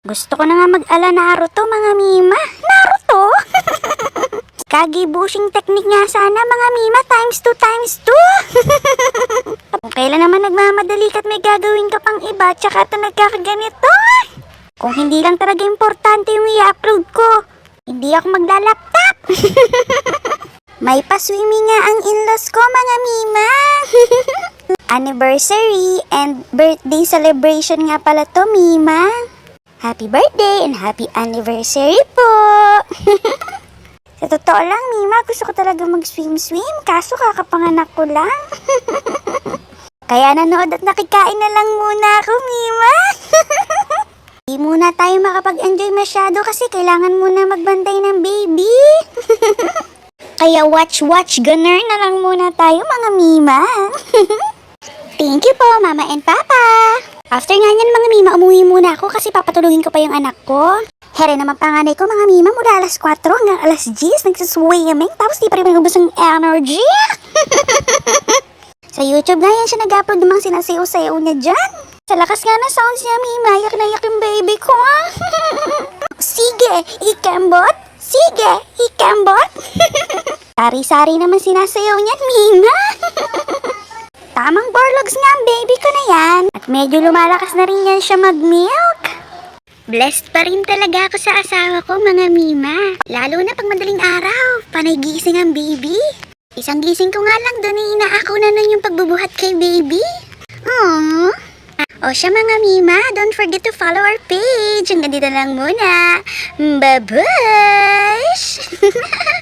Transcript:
Gusto ko na nga mag-ala Naruto, mga Mima. Naruto? Kagi bushing technique nga sana, mga Mima, times 2 times 2. Kung kailan naman nagmamadali ka't may gagawin ka pang iba, tsaka ito nagkakaganito. Kung hindi lang talaga importante yung i-upload ko, hindi ako maglalaptop. may pa-swimming nga ang in-laws ko, mga Mima. Anniversary and birthday celebration nga pala to, Mima. Happy birthday and happy anniversary po! Sa totoo lang, Mima, gusto ko talaga mag-swim-swim, kaso kakapanganak ko lang. Kaya nanood at nakikain na lang muna ako, Mima. Di muna tayo makapag-enjoy masyado kasi kailangan muna magbantay ng baby. Kaya watch-watch gunner na lang muna tayo, mga Mima. Thank you po, Mama and Papa. After nga niyan, mga Mima, umuwi muna ako kasi papatulungin ko pa yung anak ko. Here naman panganay ko, mga Mima, mula alas 4 hanggang alas 10, nagsaswimming, tapos di pa rin nagubos ng energy. Sa YouTube nga yan siya nag-upload mga sinasayaw-sayaw niya dyan. Sa lakas nga na sounds niya, Mima, yak na yak yung baby ko, ah. Sige, ikembot. Sige, ikembot. Sari-sari naman sinasayaw niyan, Mima. Tamang borlogs nga ang baby ko na yan. At medyo lumalakas na rin yan siya mag-milk. Blessed pa rin talaga ako sa asawa ko, mga Mima. Lalo na pag madaling araw, panay gising ang baby. Isang gising ko nga lang doon ay inaako na nun yung pagbubuhat kay baby. Aww. O siya mga Mima, don't forget to follow our page. Hanggang dito lang muna. Bye-bye!